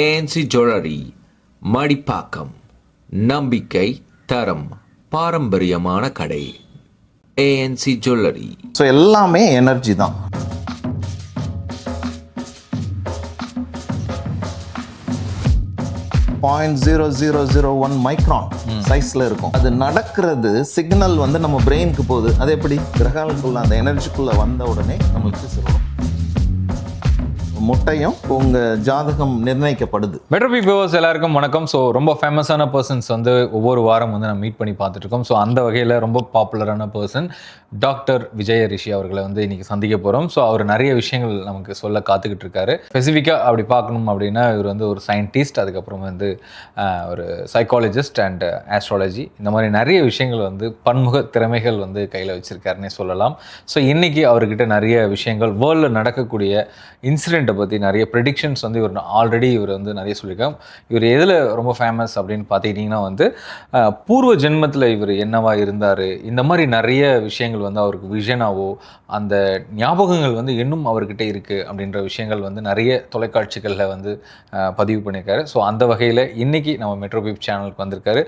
ANC jewellery Madipakkam நம்பிக்கை தரம் பாரம்பரியமான கடை. ஏஎன்சி ஜுவல்லரி ஸோ எல்லாமே எனர்ஜி தான். Point zero zero zero one micron சைஸ்ல இருக்கும். அது நடக்கிறது சிக்னல் வந்து நம்ம பிரெயினுக்கு போகுது. அது எப்படி? கிரகாலுக்குள்ள அந்த எனர்ஜிக்குள்ள வந்த உடனே நம்மளுக்கு சொல்லணும் முட்டையும் உங்கள் ஜாதகம் நிர்ணயிக்கப்படுது. மெட்ரோ வியூவர்ஸ் எல்லாருக்கும் வணக்கம். ஸோ ரொம்ப ஃபேமஸான பர்சன்ஸ் வந்து ஒவ்வொரு வாரம் வந்து நம்ம மீட் பண்ணி பார்த்துட்ருக்கோம். ஸோ அந்த வகையில் ரொம்ப பாப்புலரான பர்சன் டாக்டர் விஜய ரிஷி அவர்களை வந்து இன்றைக்கி சந்திக்க போகிறோம் ஸோ அவர் நிறைய விஷயங்கள் நமக்கு சொல்ல காத்துக்கிட்டு இருக்காரு ஸ்பெசிஃபிக்காக அப்படி பார்க்கணும் அப்படின்னா இவர் வந்து ஒரு சயின்டிஸ்ட் அதுக்கப்புறம் வந்து ஒரு சைக்காலஜிஸ்ட் அண்ட் ஆஸ்ட்ராலஜி இந்த மாதிரி நிறைய விஷயங்கள் வந்து பன்முக திறமைகள் வந்து கையில் வச்சுருக்காருன்னே சொல்லலாம். ஸோ இன்றைக்கி அவர்கிட்ட நிறைய விஷயங்கள் வேர்ல்டில் நடக்கக்கூடிய இன்சிடென்ட் இன்சிடெண்ட்டை பற்றி நிறைய ப்ரெடிக்ஷன்ஸ் வந்து இவர் ஆல்ரெடி இவர் வந்து நிறைய சொல்லியிருக்காங்க. இவர் எதில் ரொம்ப ஃபேமஸ் அப்படின்னு பார்த்துக்கிட்டிங்கன்னா வந்து பூர்வ ஜென்மத்தில் இவர் என்னவா இருந்தார் இந்த மாதிரி நிறைய விஷயங்கள் வந்து அவருக்கு விஷனாவோ அந்த ஞாபகங்கள் வந்து இன்னும் அவர்கிட்ட இருக்குது அப்படின்ற விஷயங்கள் வந்து நிறைய தொலைக்காட்சிகளில் வந்து பதிவு பண்ணியிருக்காரு. ஸோ அந்த வகையில் இன்றைக்கி நம்ம மெட்ரோபிப் சேனலுக்கு வந்திருக்காரு.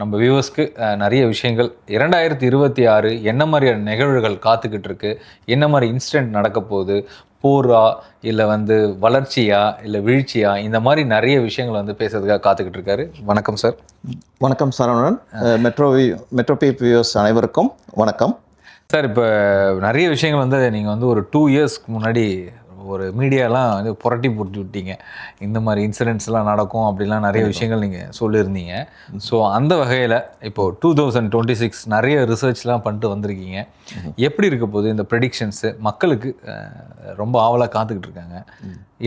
நம்ம வியூவர்ஸ்க்கு நிறைய விஷயங்கள். இரண்டாயிரத்தி இருபத்தி ஆறு என்ன மாதிரியான நிகழ்வுகள் காத்துக்கிட்டு இருக்கு என்ன மாதிரி இன்சிடென்ட் நடக்க போகுது போரா இல்லை வந்து வளர்ச்சியா இல்லை வீழ்ச்சியா இந்த மாதிரி நிறைய விஷயங்கள் வந்து பேசுறதுக்காக காத்துக்கிட்டு இருக்காரு. வணக்கம் சார். வணக்கம் சரவணன் மெட்ரோ மெட்ரோ வியூஸ் அனைவருக்கும் வணக்கம். சார் இப்போ நிறைய விஷயங்கள் வந்து நீங்கள் வந்து ஒரு டூ இயர்ஸ்க்கு முன்னாடி ஒரு மீடியாலாம் வந்து புரட்டி போட்டு விட்டீங்க. இந்த மாதிரி இன்சிடென்ட்ஸ்லாம் நடக்கும் அப்படிலாம் நிறைய விஷயங்கள் நீங்கள் சொல்லியிருந்தீங்க. ஸோ அந்த வகையில் இப்போ டூ தௌசண்ட் டுவெண்ட்டி சிக்ஸ் நிறைய ரிசர்ச்லாம் பண்ணிட்டு வந்திருக்கீங்க. எப்படி இருக்க போகுது இந்த ப்ரெடிக்ஷன்ஸு மக்களுக்கு ரொம்ப ஆவலாக காத்துக்கிட்டு இருக்காங்க.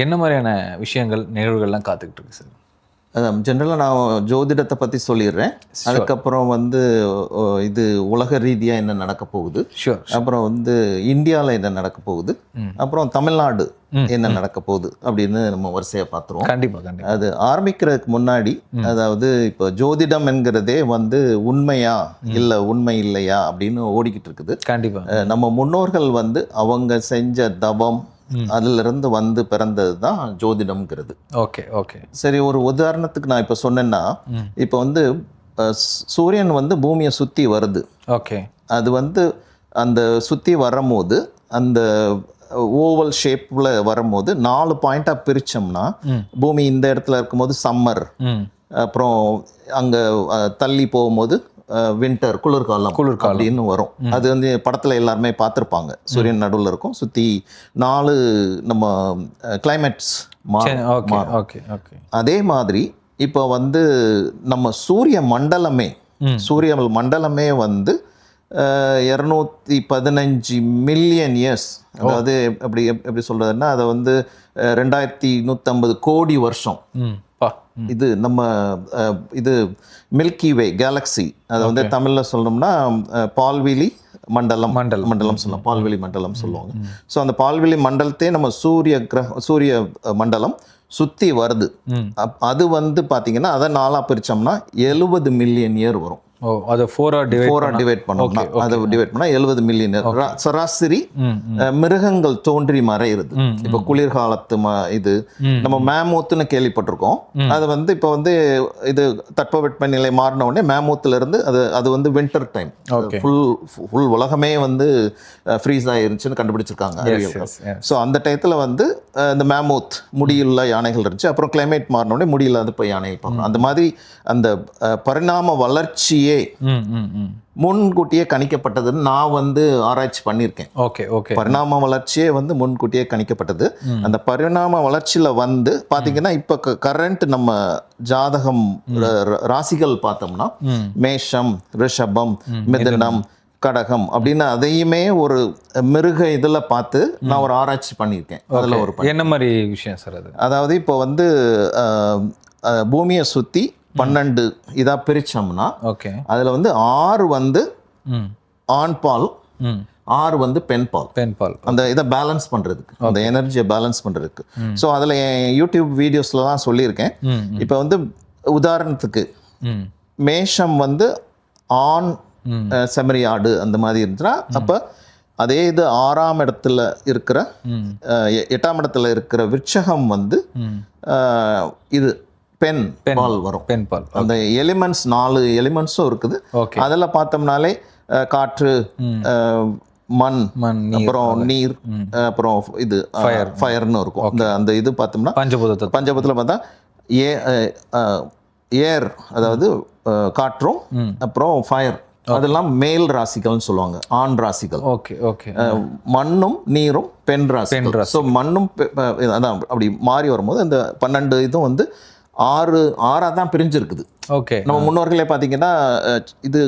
என்ன மாதிரியான விஷயங்கள் நிகழ்வுகள்லாம் காத்துக்கிட்டு இருக்கு சார் ஜென்ரலாக நான் ஜோதிடத்தை பற்றி சொல்லிடுறேன். அதுக்கப்புறம் வந்து இது உலக ரீதியாக என்ன நடக்க போகுது? அப்புறம் வந்து இந்தியாவில் என்ன நடக்க போகுது? அப்புறம் தமிழ்நாடு என்ன நடக்க போகுது? அப்படின்னு நம்ம வரிசையாக பார்த்துருவோம். கண்டிப்பாக அது ஆரம்பிக்கிறதுக்கு முன்னாடி அதாவது இப்போ ஜோதிடம் என்கிறதே வந்து உண்மையா இல்லை உண்மை இல்லையா அப்படின்னு ஓடிக்கிட்டு இருக்குது. கண்டிப்பாக நம்ம முன்னோர்கள் வந்து அவங்க செஞ்ச தவம் அதுல இருந்து வந்து பிறந்தது தான் ஜோதிடம்ங்கிறது. Okay okay. சரி ஒரு உதாரணத்துக்கு நான் இப்போ சொன்னேன்னா. இப்போ வந்து சூரியன் வந்து பூமியை சுற்றி வருது. ஓகே. அது வந்து அந்த சுற்றி வரும்போது அந்த ஓவல் ஷேப்பில் வரும்போது நாலு பாயிண்ட்டாக பிரித்தோம்னா. பூமி இந்த இடத்துல இருக்கும்போது சம்மர். அப்புறம் அங்கே தள்ளி போகும்போது வின்டர் குளிர்காலம் குளிர்காலம். அப்படின்னு வரும். அது வந்து படத்தில் எல்லாருமே பார்த்துருப்பாங்க. சூரியன் நடுவில் இருக்கும். சுற்றி நாலு நம்ம கிளைமேட்ஸ் ஓகே ஓகே ஓகே அதே மாதிரி இப்போ வந்து நம்ம சூரிய மண்டலமே. சூரிய மண்டலமே வந்து இரநூத்தி பதினஞ்சு மில்லியன் இயர்ஸ் அதாவது எப்படி எப்படி சொல்றதுன்னா அதை வந்து ரெண்டாயிரத்தி நூற்றம்பது கோடி வருஷம் பா. இது நம்ம இது மில்கி வே கேலக்ஸி அதை வந்து தமிழில் சொல்லணும்னா பால்வெளி மண்டலம். மண்டலம். மண்டலம் சொல்லலாம் பால்வெளி மண்டலம் சொல்லுவாங்க. ஸோ அந்த பால்வெளி மண்டலத்தே நம்ம சூரிய கிரக சூரிய மண்டலம் சுற்றி வருது. அது வந்து பார்த்தீங்கன்னா அதை நாலாக பிரித்தோம்னா எழுபது மில்லியன் இயர் வரும். ஓ அதை ஃபோரா டிவைட் ஃபோரா டிவைட் பண்ணோம்னா okay. அதை டிவைட் பண்ணால் எழுபது மில்லியன் சராசரி மிருகங்கள் தோன்றி மறையுது ம், இப்போ குளிர்காலத்து ம இது. நம்ம மேமூத்துன்னு கேள்விப்பட்டிருக்கோம். அது வந்து இப்போ வந்து இது தட்பவெப்பநிலை மாறின உடனே மேமூத்துல இருந்து அது அது வந்து வின்டர் டைம். ஃபுல் ஃபுல் உலகமே வந்து ஃப்ரீஸ் ஆயிருச்சுன்னு கண்டுபிடிச்சிருக்காங்க. ஸோ அந்த டயத்தில் வந்து இந்த மேமூத் முடியுள்ள யானைகள் இருந்துச்சு. அப்புறம் கிளைமேட் மாறின உடனே முடியில்லாத போய் யானைகள் பார்க்கணும். அந்த மாதிரி அந்த பரிணாம வளர்ச்சியே ம் ம் ம். முன்கூட்டியே கணிக்கப்பட்டதுன்னு நான் வந்து ஆராய்ச்சி பண்ணியிருக்கேன். Okay okay. பரிணாம வளர்ச்சியே வந்து முன்கூட்டியே கணிக்கப்பட்டது. அந்த பரிணாம வளர்ச்சியில வந்து பாத்தீங்கன்னா இப்ப கரண்ட் நம்ம ஜாதகம் ராசிகள் பார்த்தோம்னா மேஷம் ரிஷபம் மிதுனம். கடகம் அப்படின்னு அதையுமே ஒரு மிருக இதுல பார்த்து நான் ஒரு ஆராய்ச்சி பண்ணியிருக்கேன். அதுல ஒரு என்ன மாதிரி விஷயம் சார் அது? அதாவது இப்போ வந்து பூமியை சுத்தி பன்னெண்டு இதா பிரிச்சோம்னா ஓகே. அதுல வந்து ஆறு வந்து ஆண் பால் ஆறு வந்து பெண் பால் பென் பால் அந்த இதை பேலன்ஸ் பண்ணுறதுக்கு அந்த எனர்ஜியை பேலன்ஸ் பண்ணுறதுக்கு ஸோ அதில் என் யூடியூப் வீடியோஸ்லலாம் சொல்லியிருக்கேன். இப்போ வந்து உதாரணத்துக்கு மேஷம் வந்து ஆண் செம்மறி ஆடு அந்த மாதிரி இருந்துச்சுன்னா அப்போ அதே இது ஆறாம் இடத்துல இருக்கிற எட்டாம் இடத்துல இருக்கிற விருட்சகம் வந்து இது பெண் பெண். பால் வரும். பெண் பால். அந்த எலிமெண்ட்ஸ் நாலு எலிமெண்ட்ஸும் இருக்குது. ஓகே. அதில் பார்த்தோம்னாலே காற்று மண் மண் அப்புறம் நீர் அப்புறம் இது Fire. ஃபயர்னு இருக்கும். அந்த அந்த இது பார்த்தோம்னா பஞ்சபூதத்தை. பஞ்சபத்தில் பார்த்தா ஏ ஏர் அதாவது காற்றும் அப்புறம் ஃபயர் அதெல்லாம் மேல் ராசிகள்னு சொல்லுவாங்க ஆண் ராசிகள். Okay okay. மண்ணும் நீரும் பெண் ராசி. ஸோ மண்ணும் அதான் அப்படி மாறி வரும்போது அந்த பன்னெண்டு இதுவும் வந்து ஆறு ஆறாக தான் பிரிஞ்சிருக்குது. ஓகே. நம்ம முன்னோர்களே பார்த்தீங்கன்னா இது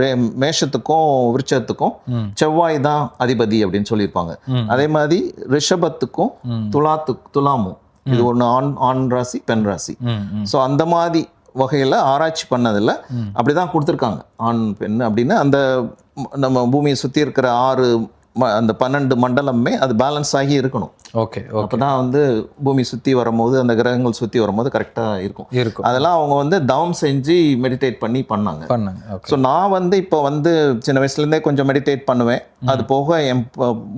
ரே மேஷத்துக்கும் விருட்சத்துக்கும் ம். செவ்வாய் தான் அதிபதி அப்படின்னு சொல்லியிருப்பாங்க. அதே மாதிரி ரிஷபத்துக்கும். துலாத்து துலாமும் இது ஒன்று ஆண் ஆண் ராசி பெண் ராசி. ஸோ அந்த மாதிரி வகையில் ஆராய்ச்சி பண்ணதில். அப்படி தான் கொடுத்துருக்காங்க. ஆண் பெண் அப்படின்னு அந்த நம்ம பூமியை சுற்றி இருக்கிற ஆறு அந்த பன்னெண்டு மண்டலமே அது பேலன்ஸ் ஆகி இருக்கணும். ஓகே அப்போ தான் வந்து பூமி சுற்றி வரும்போது அந்த கிரகங்கள் சுற்றி வரும்போது கரெக்டாக இருக்கும். இருக்கும். அதெல்லாம் அவங்க வந்து தவம் செஞ்சு மெடிடேட் பண்ணி பண்ணாங்க. பண்ணுங்க ஸோ நான் வந்து இப்போ வந்து சின்ன வயசுலேருந்தே கொஞ்சம் மெடிடேட் பண்ணுவேன். அது போக என்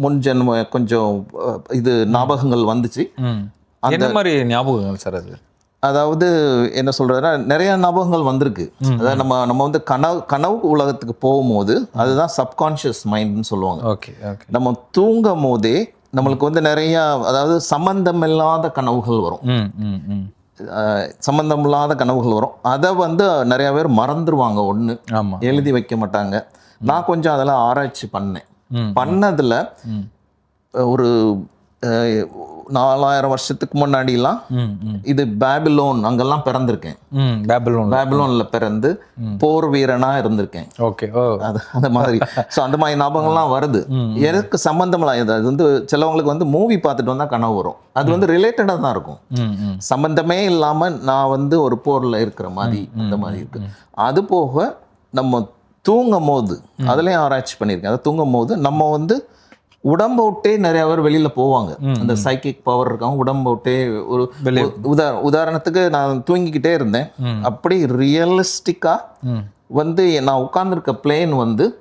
முன் ஜென்ம கொஞ்சம் இது ஞாபகங்கள் வந்துச்சு. என்ன மாதிரி ஞாபகங்கள் சார் அது? அதாவது என்ன சொல்றதுன்னா நிறைய ஞாபகங்கள் வந்திருக்கு. அதாவது நம்ம நம்ம வந்து கனவு கனவு உலகத்துக்கு போகும்போது அதுதான் சப்கான்ஷியஸ் மைண்ட்னு சொல்லுவாங்க. Okay okay. நம்ம தூங்கும் போதே நம்மளுக்கு வந்து நிறைய அதாவது சம்பந்தம் இல்லாத கனவுகள் வரும். சம்பந்தம் இல்லாத கனவுகள் வரும். அதை வந்து நிறைய பேர் மறந்துடுவாங்க ஒன்று எழுதி வைக்க மாட்டாங்க. நான் கொஞ்சம் அதெல்லாம் ஆராய்ச்சி பண்ணேன். பண்ணதுல ஒரு நாலாயிரம் வருஷத்துக்கு முன்னாடிலாம் இது பேபிலோன் அங்கெல்லாம் பிறந்திருக்கேன். பேபிலோன் பேபிலோன்ல. பிறந்து போர் வீரனா இருந்திருக்கேன். ஓகே அது அந்த மாதிரி. ஸோ அந்த மாதிரி ஞாபகங்கள்லாம் வருது. எனக்கு சம்பந்தம்லாம் இது அது வந்து சிலவங்களுக்கு வந்து மூவி பார்த்துட்டு வந்தா கனவு வரும். அது வந்து ரிலேட்டடாக தான் இருக்கும். ம் ம். சம்பந்தமே இல்லாம நான் வந்து ஒரு போர்ல இருக்கிற மாதிரி அந்த மாதிரி இருக்கு. அது போக நம்ம தூங்கும் போது அதுலயும் ஆராய்ச்சி பண்ணியிருக்கேன். அதை தூங்கும் போது நம்ம வந்து உடம்ப விட்டே நிறைய பேர் வெளியில போவாங்க. அந்த சைக்கிக் பவர் இருக்காங்க உடம்ப விட்டே ஒரு உதா உதாரணத்துக்கு நான் தூங்கிக்கிட்டே இருந்தேன். அப்படி ரியலிஸ்டிக்கா ம். வந்து நான் உட்கார்ந்திருக்க பிளேன் வந்து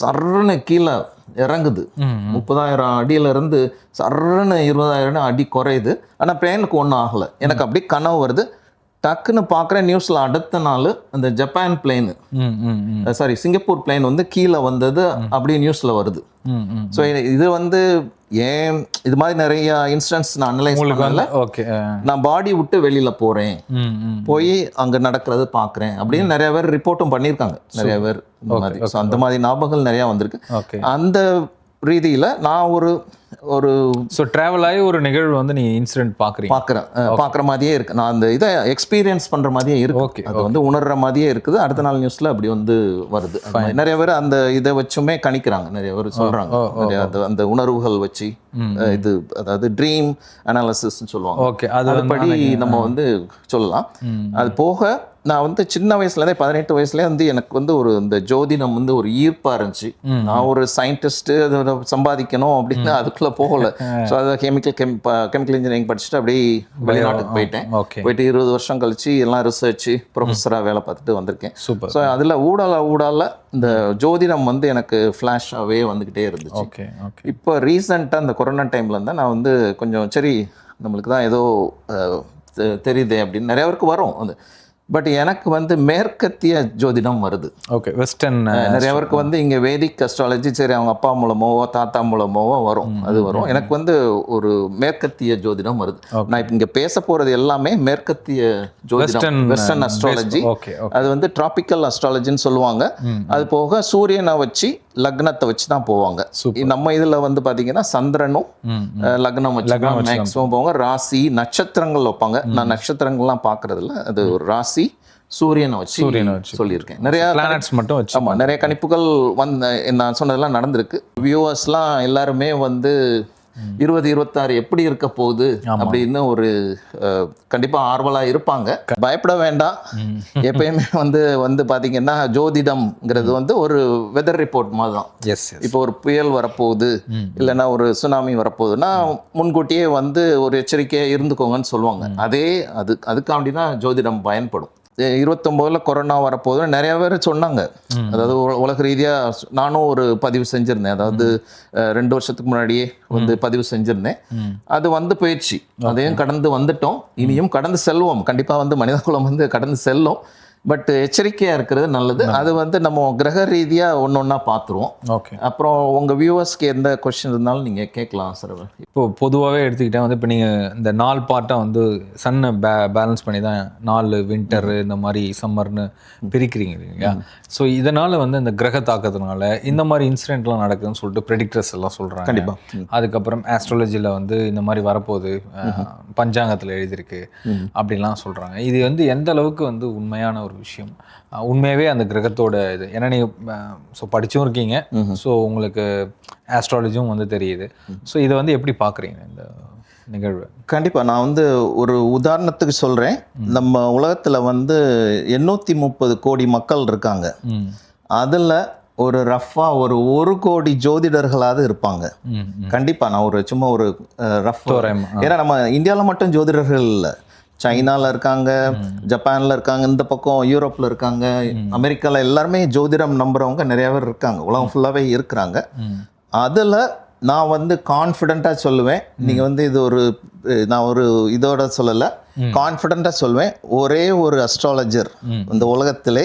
சர்ன்னு கீழே இறங்குது. முப்பதாயிரம் அடியில இருந்து சர்ன்னு இருபதாயிரம் அடி குறையுது. ஆனா பிளேனுக்கு ஒன்றும் ஆகலை. எனக்கு அப்படியே கனவு வருது. டக்குன்னு பார்க்குறேன் நியூஸ்ல அடுத்த நாள் அந்த Japan plane sorry Singapore plane வந்து கீழே வந்தது அப்படியே நியூஸ்ல வருது. ஸோ இது வந்து ஏன் இது மாதிரி நிறைய இன்ஸ்டன்ஸ் நான் அனலைஸ் பண்ணல. ஓகே நான் பாடி விட்டு வெளியில ம் போய் அங்க நடக்கிறது பார்க்குறேன் அப்படின்னு நிறைய பேர் ரிப்போர்ட்டும் பண்ணியிருக்காங்க. நிறைய பேர் இந்த மாதிரி. ஸோ அந்த மாதிரி ஞாபகங்கள் நிறைய வந்திருக்கு. அந்த ரீதியில நான் ஒரு ஒரு ஸோ ட்ராவல் ஆகி ஒரு நிகழ்வு வந்து நீங்க இன்சிடென்ட் பாக்குறீங்க. பார்க்குறேன் பார்க்குற மாதிரியே இருக்கு. நான் அந்த இதை எக்ஸ்பீரியன்ஸ் பண்ற மாதிரியே இருக்கு. ஓகே அது வந்து உணர்ற மாதிரியே இருக்குது. அடுத்த நாள் நியூஸ்ல அப்படி வந்து வருது. நிறைய பேர் அந்த இதை வச்சுமே கணிக்கிறாங்க. நிறைய பேர் சொல்றாங்க. ஓ, ஓ, நிறைய அந்த அந்த உணர்வுகள் வச்சு இது அதாவது ட்ரீம் அனாலிசிஸ்ன்னு சொல்லுவாங்க. ஓகே அது வந்து அதுபடி நம்ம வந்து சொல்லலாம். அது போக நான் வந்து சின்ன வயசுலேருந்தே பதினெட்டு வயசுலேயே வந்து எனக்கு வந்து ஒரு இந்த ஜோதிடம் வந்து ஒரு ஈர்ப்பா இருந்துச்சு. நான் ஒரு சயின்டிஸ்ட் அதை சம்பாதிக்கணும் அப்படின்னு அதுக்குள்ள போகல. ஸோ அதை கெமிக்கல் கெம் கெமிக்கல் இன்ஜினியரிங் படிச்சுட்டு அப்படியே வெளிநாட்டுக்கு போயிட்டேன். போயிட்டு இருபது வருஷம் கழிச்சு எல்லாம் ரிசர்ச் ப்ரொஃபஸராக வேலை பார்த்துட்டு வந்திருக்கேன். ஸோ அதில் ஊடால ஊடால இந்த ஜோதிடம் வந்து எனக்கு ஃப்ளாஷாகவே வந்துக்கிட்டே இருந்துச்சு. ஓகே இப்போ ரீசெண்டாக இந்த கொரோனா டைம்ல இருந்தால் நான் வந்து கொஞ்சம் சரி நம்மளுக்கு தான் ஏதோ தெரியுதே அப்படின்னு நிறைய பேருக்கு வரும். அது பட் எனக்கு வந்து மேற்கத்திய ஜோதிடம் வருது. ஓகே வெஸ்டர்ன் நிறைய பேருக்கு வந்து இங்கே வேதிக் அஸ்ட்ராலஜி சரி அவங்க அப்பா மூலமாவோ தாத்தா மூலமாவோ வரும். அது வரும். எனக்கு வந்து ஒரு மேற்கத்திய ஜோதிடம் வருது. நான் இப்போ இங்கே பேச போகிறது எல்லாமே மேற்கத்திய ஜோதிடம் வெஸ்டர்ன் அஸ்ட்ராலஜி ஓகே அது வந்து டிராபிக்கல் அஸ்ட்ராலஜின்னு சொல்லுவாங்க. அது போக சூரியனை வச்சு லக்னத்தை வச்சு தான் போவாங்க நம்ம இதுல வந்து பாத்தீங்கன்னா சந்திரனும் லக்னம் வச்சு மேக்ஸிமம் போவாங்க. ராசி நட்சத்திரங்கள் வைப்பாங்க. நான் நட்சத்திரங்கள்லாம் பார்க்கறது இல்ல அது ஒரு ராசி சூரியனை வச்சு சூரியனை வச்சு. சொல்லியிருக்கேன். நிறைய பிளானட்ஸ் மட்டும் வச்சு ஆமா நிறைய கணிப்புகள் வந்து நான் சொன்னதெல்லாம் நடந்திருக்கு. வியூவர்ஸ்லாம் எல்லாருமே வந்து இருபது இருபத்தாறு எப்படி இருக்க போகுது அப்படின்னு ஒரு கண்டிப்பா ஆர்வலா இருப்பாங்க. பயப்பட வேண்டாம். எப்பயுமே வந்து வந்து பாத்தீங்கன்னா ஜோதிடம்ங்கிறது வந்து ஒரு வெதர் ரிப்போர்ட் மாதிரி தான் எஸ் இப்போ ஒரு புயல் வரப்போகுது. இல்லைன்னா ஒரு சுனாமி வரப்போகுதுன்னா முன்கூட்டியே வந்து ஒரு எச்சரிக்கையாக இருந்துக்கோங்கன்னு சொல்லுவாங்க. அதே அது அதுக்காண்டி தான் ஜோதிடம் பயன்படும். இருபத்தொம்போதில் கொரோனா வரப்போது நிறைய பேர் சொன்னாங்க. அதாவது உல- உலக ரீதியாக நானும் ஒரு பதிவு செஞ்சுருந்தேன். அதாவது ரெண்டு வருஷத்துக்கு முன்னாடியே வந்து பதிவு செஞ்சுருந்தேன். அது வந்து போயிடுச்சு. அதையும் கடந்து வந்துட்டோம். இனியும் கடந்து செல்வோம். கண்டிப்பாக வந்து மனிதகுலம் வந்து கடந்து செல்லும். பட் எச்சரிக்கையாக இருக்கிறது நல்லது. அது வந்து நம்ம கிரக ரீதியாக ஒன்று ஒன்றா பார்த்துருவோம் ஓகே அப்புறம் உங்கள் வியூவர்ஸ்க்கு எந்த கொஸ்டின் இருந்தாலும் நீங்கள் கேட்கலாம் சார் இப்போ பொதுவாகவே எடுத்துக்கிட்டேன் வந்து இப்போ நீங்கள் இந்த நாலு பார்ட்டாக வந்து சன்னை பே பேலன்ஸ் பண்ணி தான் நாலு வின்டர் இந்த மாதிரி சம்மர்னு பிரிக்கிறீங்க இல்லையா ஸோ இதனால் வந்து இந்த கிரக தாக்கத்தினால இந்த மாதிரி இன்சிடென்ட்லாம் நடக்குதுன்னு சொல்லிட்டு ப்ரெடிக்டர்ஸ் எல்லாம் சொல்கிறாங்க கண்டிப்பா. ம். அதுக்கப்புறம் ஆஸ்ட்ராலஜியில் வந்து இந்த மாதிரி வரப்போகுது. பஞ்சாங்கத்தில் எழுதியிருக்கு அப்படிலாம் சொல்கிறாங்க இது வந்து எந்த அளவுக்கு வந்து உண்மையான ஒரு விஷயம். அஹ், உண்மையாகவே அந்த கிரகத்தோட இது. ஏன்னா நீங்கள் ஸோ படிச்சும் இருக்கீங்க. ஸோ உங்களுக்கு ஆஸ்ட்ராலஜியும் வந்து தெரியுது. ஸோ இதை வந்து எப்படி பார்க்குறீங்க இந்த நிகழ்வு? கண்டிப்பாக நான் வந்து ஒரு உதாரணத்துக்கு சொல்கிறேன் நம்ம உலகத்தில் வந்து எண்ணூற்றி முப்பது கோடி மக்கள் இருக்காங்க. அதில் ஒரு ரஃபாக ஒரு ஒரு கோடி ஜோதிடர்களாவது இருப்பாங்க. கண்டிப்பாக நான் ஒரு சும்மா ஒரு ரஃப். ஏன்னா நம்ம இந்தியாவில் மட்டும் ஜோதிடர்கள் இல்லை. சைனால இருக்காங்க ஜப்பான்ல இருக்காங்க இந்த பக்கம் யூரோப்ல இருக்காங்க. அமெரிக்கால எல்லாருமே ஜோதிடம் நம்புறவங்க நிறைய பேர் இருக்காங்க. உலகம் ஃபுல்லாவே இருக்கிறாங்க. அதுல நான் வந்து கான்ஃபிடென்ட்டாக சொல்லுவேன். நீங்க வந்து இது ஒரு நான் ஒரு இதோட சொல்லலை. கான்ஃபிடென்ட்டாக சொல்லுவேன். ஒரே ஒரு அஸ்ட்ராலஜர் இந்த உலகத்திலே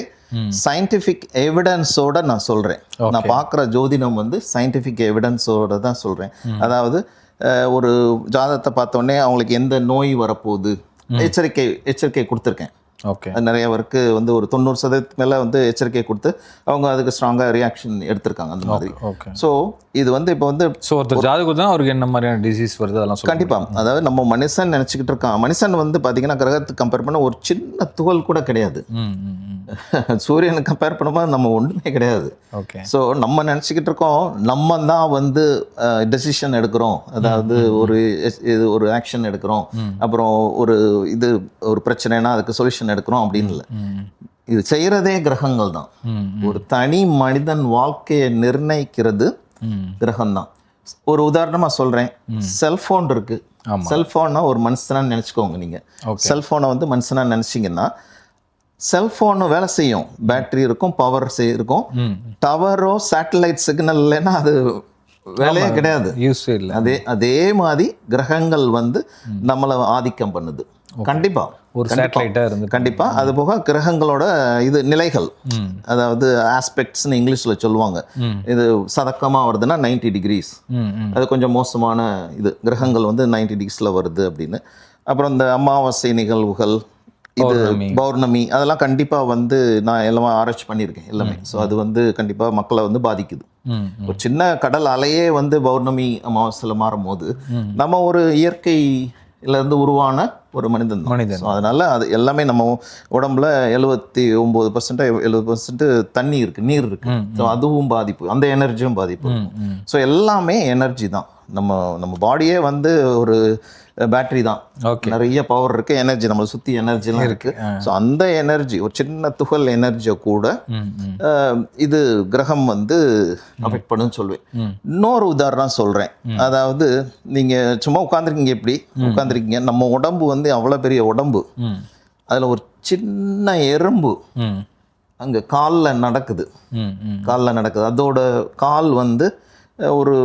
சயின்டிஃபிக் எவிடன்ஸோட நான் சொல்றேன். நான் பார்க்குற ஜோதிடம் வந்து சயின்டிஃபிக் எவிடன்ஸோட தான் சொல்றேன். அதாவது ஒரு ஜாதகத்தை பார்த்தோன்னே அவங்களுக்கு எந்த நோய் வரப்போகுது? எச்சரிக்கை எச்சரிக்கை கொடுத்துருக்கேன். ஓகே. அது நிறைய பேருக்கு வந்து ஒரு தொண்ணூறு சதவீதத்துக்கு மேலே வந்து எச்சரிக்கை கொடுத்து அவங்க அதுக்கு ஸ்ட்ராங்காக ரியாக்ஷன் எடுத்திருக்காங்க அந்த மாதிரி. ஓகே ஸோ இது வந்து இப்போ வந்து ஸோ ஒருத்தர் ஜாதகம் தான் அவருக்கு என்ன மாதிரியான டிசீஸ் வருது அதெல்லாம் கண்டிப்பாக அதாவது நம்ம மனுஷன் நினச்சிக்கிட்டு இருக்கான். மனுஷன் வந்து பார்த்தீங்கன்னா கிரகத்துக்கு கம்பேர் பண்ண ஒரு சின்ன துகள் கூட கிடையாது. சூரியனை கம்பேர் பண்ணும்போது நம்ம ஒன்றுமே கிடையாது. ஓகே ஸோ நம்ம நினச்சிக்கிட்டு இருக்கோம் நம்ம தான் வந்து டெசிஷன் எடுக்கிறோம். அதாவது ஒரு இது ஒரு ஆக்ஷன் எடுக்கிறோம். அப்புறம் ஒரு இது ஒரு பிரச்சனைனா அதுக்கு சொல்யூஷன் எடுக்கிறோம் அப்படின்னு இல்லை. இது செய்கிறதே கிரகங்கள் தான். ஒரு தனி மனிதன் வாழ்க்கையை நிர்ணயிக்கிறது ம். கிரகம்தான் ஒரு உதாரணமாக சொல்கிறேன் செல்ஃபோன் இருக்கு. ஆமா. செல்ஃபோனை ஒரு மனுஷனா நினச்சிக்கோங்க நீங்கள். செல்ஃபோனை வந்து மனுஷனா நினச்சிங்கன்னா செல்ஃபோனு வேலை செய்யும். பேட்டரி இருக்கும் பவர் இருக்கும். டவரோ சேட்டலைட் சிக்னல் இல்லைன்னா அது வேலையே கிடையாது. யூஸ் இல்லை. அதே அதே மாதிரி கிரகங்கள் வந்து நம்மளை ஆதிக்கம் பண்ணுது. கண்டிப்பா. ஒரு சேட்டலைட்டாக இருந்து கண்டிப்பா. அது போக கிரகங்களோட இது நிலைகள். அதாவது ஆஸ்பெக்ட்ஸ்னு இங்கிலீஷ்ல சொல்லுவாங்க. இது இது சதக்கமா வருதுன்னா 90 டிகிரிஸ் அது கொஞ்சம் மோசமான இது. கிரகங்கள் வந்து 90 டிகிரிஸில் வருது அப்படின்னு. அப்புறம் இந்த அமாவாசை நிகழ்வுகள் இது பௌர்ணமி. அதெல்லாம் கண்டிப்பாக வந்து நான் எல்லாமே ஆராய்ச்சி பண்ணியிருக்கேன் எல்லாமே. ஸோ அது வந்து கண்டிப்பாக மக்களை வந்து பாதிக்குது. ஒரு சின்ன கடல் அலையே வந்து பௌர்ணமி அமாவாசையில் மாறும் போது நம்ம ஒரு இயற்கையில இருந்து உருவான ஒரு மனிதன் தான். மனிதன். அதனால அது எல்லாமே நம்ம உடம்புல எழுபத்தி ஒம்பது பர்சன்ட் எழுபது பர்சன்ட் தண்ணி இருக்கு நீர் இருக்கு. ஸோ அதுவும் பாதிப்பு அந்த எனர்ஜியும் பாதிப்பு ஸோ எல்லாமே எனர்ஜி தான். நம்ம நம்ம பாடியே வந்து ஒரு பேட்டரி தான். ஓகே நிறைய பவர் இருக்கு எனர்ஜி நம்மளை சுற்றி எனர்ஜிலாம் இருக்கு. ஸோ அந்த எனர்ஜி ஒரு சின்ன துகள் எனர்ஜியை கூட இது கிரகம் வந்து அஃபெக்ட் பண்ணுன்னு சொல்லுவேன். இன்னொரு உதாரணம் சொல்றேன். அதாவது நீங்க சும்மா உட்காந்துருக்கீங்க எப்படி? உட்காந்துருக்கீங்க நம்ம உடம்பு வந்து அவ்வளோ பெரிய உடம்பு. அதுல ஒரு சின்ன எறும்பு அங்க காலில் நடக்குது. காலில் நடக்குது. அதோட கால் வந்து ஒரு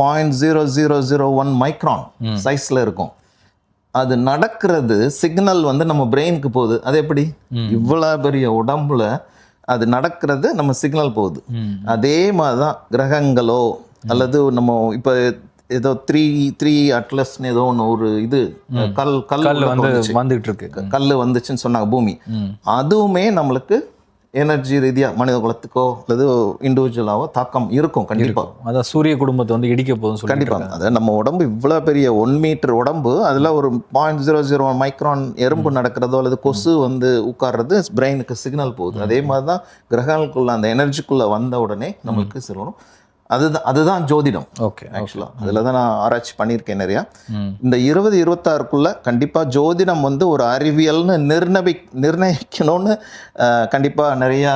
point zero zero zero one micron சைஸில் இருக்கும். அது நடக்கிறது சிக்னல் வந்து நம்ம பிரெயினுக்கு போகுது. அது எப்படி? இவ்வளோ பெரிய உடம்புல அது நடக்கிறது நம்ம சிக்னல் போகுது. அதே மாதிரி தான் கிரகங்களோ அல்லது நம்ம இப்போ ஏதோ த்ரீ த்ரீ அட்லஸ்னு ஏதோ ஒன்று ஒரு இது கல் கல். வந்துகிட்டு இருக்கு. கல் வந்துச்சுன்னு சொன்னாங்க பூமி. அதுவுமே நம்மளுக்கு எனர்ஜி ரீதியாக மனித குலத்துக்கோ அல்லது இண்டிவிஜுவலாவோ தாக்கம் இருக்கும் கண்டிப்பாக அதான் சூரிய குடும்பத்தை வந்து இடிக்க சொல்லி கண்டிப்பாக அதாவது நம்ம உடம்பு இவ்வளோ பெரிய ஒன் மீட்டர் உடம்பு அதில் ஒரு பாயிண்ட் ஜீரோ ஜீரோ மைக்ரான் எறும்பு நடக்கிறதோ அல்லது கொசு வந்து உட்கார்றது பிரெயினுக்கு சிக்னல் போகுது. அதே மாதிரி தான் கிரகங்களுக்குள்ள அந்த எனர்ஜிக்குள்ளே வந்த உடனே நம்மளுக்கு சொல்லணும் அதுதான் அதுதான் ஜோதிடம். ஓகே ஆக்சுவலாக அதில் தான் நான் ஆராய்ச்சி பண்ணியிருக்கேன் நிறையா. இந்த இருபது இருபத்தாறுக்குள்ள கண்டிப்பாக ஜோதிடம் வந்து ஒரு அறிவியல்னு நிர்ணவி நிர்ணயிக்கணும்னு அஹ், கண்டிப்பா நிறையா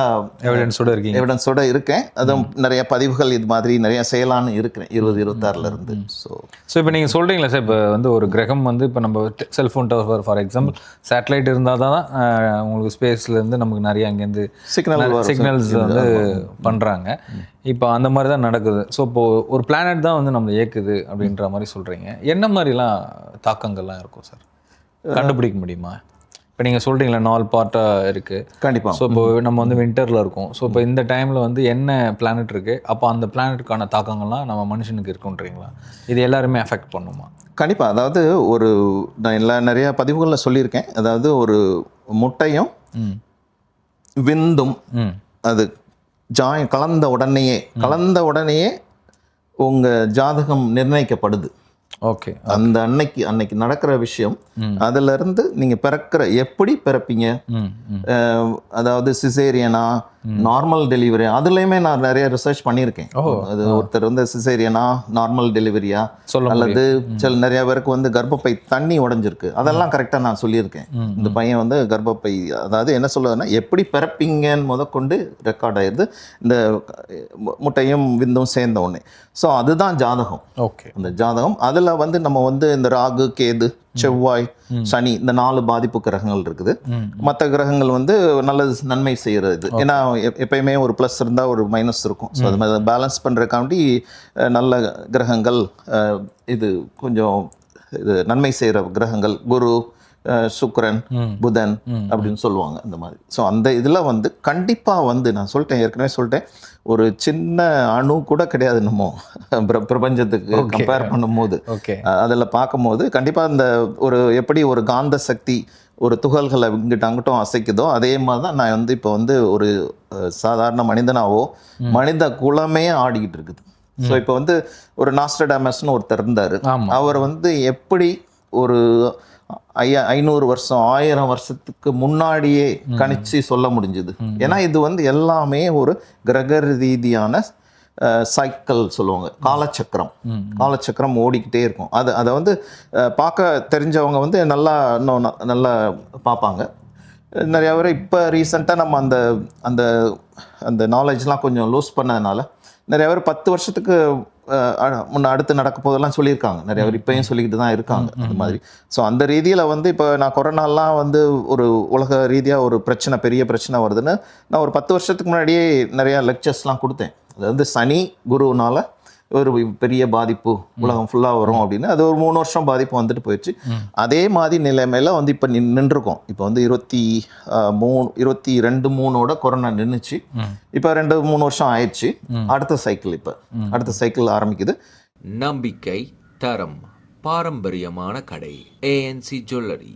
எவிடன்ஸோட இருக்கீங்க. எவிடன்ஸோட இருக்கேன். அதுவும் நிறைய பதிவுகள் இது மாதிரி நிறைய செய்யலான்னு இருக்கிறேன் இருபது இருபத்தாறுல இருந்து. ஸோ ஸோ இப்போ நீங்கள் சொல்கிறீங்களா சார்? இப்போ வந்து ஒரு கிரகம் வந்து இப்போ நம்ம cellphone tower for example satellite இருந்தால் தான் உங்களுக்கு ஸ்பேஸ்லேருந்து நமக்கு நிறைய அங்கேருந்து சிக்னல் சிக்னல்ஸ் வந்து பண்ணுறாங்க இப்போ அந்த மாதிரி தான் நடக்குது. ஸோ இப்போ ஒரு பிளானட் தான் வந்து நம்மளை இயக்குது அப்படின்ற மாதிரி சொல்கிறீங்க என்ன மாதிரிலாம் தாக்கங்கள்லாம் இருக்கும் சார் கண்டுபிடிக்க முடியுமா? இப்போ நீங்கள் சொல்கிறீங்களா நாலு பார்ட்டாக இருக்குது கண்டிப்பா. ஸோ இப்போ நம்ம வந்து வின்டரில் இருக்கோம். ஸோ இப்போ இந்த டைமில் வந்து என்ன பிளானட் இருக்குது அப்போ அந்த பிளானட்டுக்கான தாக்கங்கள்லாம் நம்ம மனுஷனுக்கு இருக்குன்றீங்களா? இது எல்லாருமே அஃபெக்ட் பண்ணுமா? கண்டிப்பா. அதாவது ஒரு நான் எல்லா நிறைய பதிவுகளில் சொல்லியிருக்கேன். அதாவது ஒரு முட்டையும் விந்தும் ம். அது ஜாய் கலந்த உடனேயே கலந்த உடனேயே உங்க ஜாதகம் நிர்ணயிக்கப்படுது. ஓகே அந்த அன்னைக்கு அன்னைக்கு நடக்கிற விஷயம். அதுல இருந்து நீங்க பிறக்கிற எப்படி பிறப்பீங்க? அதாவது சிசேரியனா நார்மல் டெலிவரி அதுலயுமே நான் நிறைய ரிசர்ச் பண்ணியிருக்கேன். அது ஒருத்தர் வந்து சிசேரியனா நார்மல் டெலிவரியா அல்லது சில நிறைய பேருக்கு வந்து கர்ப்பப்பை தண்ணி உடைஞ்சிருக்கு. அதெல்லாம் கரெக்டாக நான் சொல்லியிருக்கேன். இந்த பையன் வந்து கர்ப்பப்பை அதாவது என்ன சொல்லுதுன்னா எப்படி பிறப்பீங்கன்னு முதற்கொண்டு ரெக்கார்ட் ஆயிருது இந்த முட்டையும் விந்தும் சேர்ந்த உடனே. ஸோ அதுதான் ஜாதகம். ஓகே. அந்த ஜாதகம் அதில் வந்து நம்ம வந்து இந்த ராகு கேது செவ்வாய் சனி இந்த நாலு பாதிப்பு கிரகங்கள் இருக்குது. மற்ற கிரகங்கள் வந்து நல்லது நன்மை செய்கிறது ஏன்னா எப்- எப்பயுமே ஒரு ப்ளஸ் இருந்தால் ஒரு மைனஸ் இருக்கும். ஸோ அது மாதிரி பேலன்ஸ் பண்ணுறக்காண்டி நல்ல கிரகங்கள் இது கொஞ்சம் இது நன்மை செய்கிற கிரகங்கள் குரு சுக்கிரன். புதன். அப்படின்னு சொல்லுவாங்க அந்த மாதிரி. ஸோ அந்த இதில் வந்து கண்டிப்பாக வந்து நான் சொல்லிட்டேன் ஏற்கனவே சொல்லிட்டேன். ஒரு சின்ன அணு கூட கிடையாது நம்ம பிர- பிரபஞ்சத்துக்கு. கம்பேர் பண்ணும்போது. அதில் பார்க்கும்போது கண்டிப்பாக இந்த ஒரு எப்படி ஒரு காந்த சக்தி ஒரு துகள்களை இங்கிட்ட அங்கிட்டும் அசைக்குதோ அதே மாதிரி தான் நான் வந்து இப்போ வந்து ஒரு சாதாரண மனிதனாவோ மனித குலமே ஆடிக்கிட்டு இருக்குது. ஸோ இப்போ வந்து ஒரு நாஸ்டடாமஸ்னு ஒருத்தர் இருந்தார். அவர் வந்து எப்படி ஒரு ஐநூறு வருஷம் ஆயிரம் வருஷத்துக்கு முன்னாடியே கணிச்சு சொல்ல முடிஞ்சுது. ஏன்னா இது வந்து எல்லாமே ஒரு கிரக ரீதியான சைக்கிள் சொல்லுவாங்க. காலச்சக்கரம். காலச்சக்கரம் ஓடிக்கிட்டே இருக்கும். அது அதை வந்து பார்க்க தெரிஞ்சவங்க வந்து நல்லா இன்னும் நல்லா பார்ப்பாங்க நிறைய பேர் இப்போ ரீசெண்டாக நம்ம அந்த அந்த அந்த நாலேஜ்லாம் கொஞ்சம் லூஸ் பண்ணதுனால நிறைய பேர் பத்து வருஷத்துக்கு முன்ன அடுத்து நடக்க போதெல்லாம் சொல்லியிருக்காங்க. நிறைய பேர் இப்பயும் சொல்லிக்கிட்டு தான் இருக்காங்க அந்த மாதிரி. ஸோ அந்த ரீதியில் வந்து இப்போ நான் கொரோனாலாம் வந்து ஒரு உலக ரீதியாக ஒரு பிரச்சனை பெரிய பிரச்சனை வருதுன்னு நான் ஒரு பத்து வருஷத்துக்கு முன்னாடியே நிறையா லெக்சர்ஸ்லாம் கொடுத்தேன். அது வந்து சனி குருனால ஒரு பெரிய பாதிப்பு உலகம் ஃபுல்லாக வரும் அப்படின்னு. அது ஒரு மூணு வருஷம் பாதிப்பு வந்துட்டு போயிடுச்சு. அதே மாதிரி நிலைமையில வந்து இப்போ நின் நின்றுருக்கோம். இப்போ வந்து இருபத்தி ஆஹ், மூணு இருபத்தி ரெண்டு மூணோட கொரோனா நின்றுச்சு இப்போ ரெண்டு மூணு வருஷம் ஆயிடுச்சு. அடுத்த சைக்கிள் இப்போ. அடுத்த சைக்கிள் ஆரம்பிக்குது. நம்பிக்கை தரம் பாரம்பரியமான கடை ஏஎன்சி ஜுவல்லரி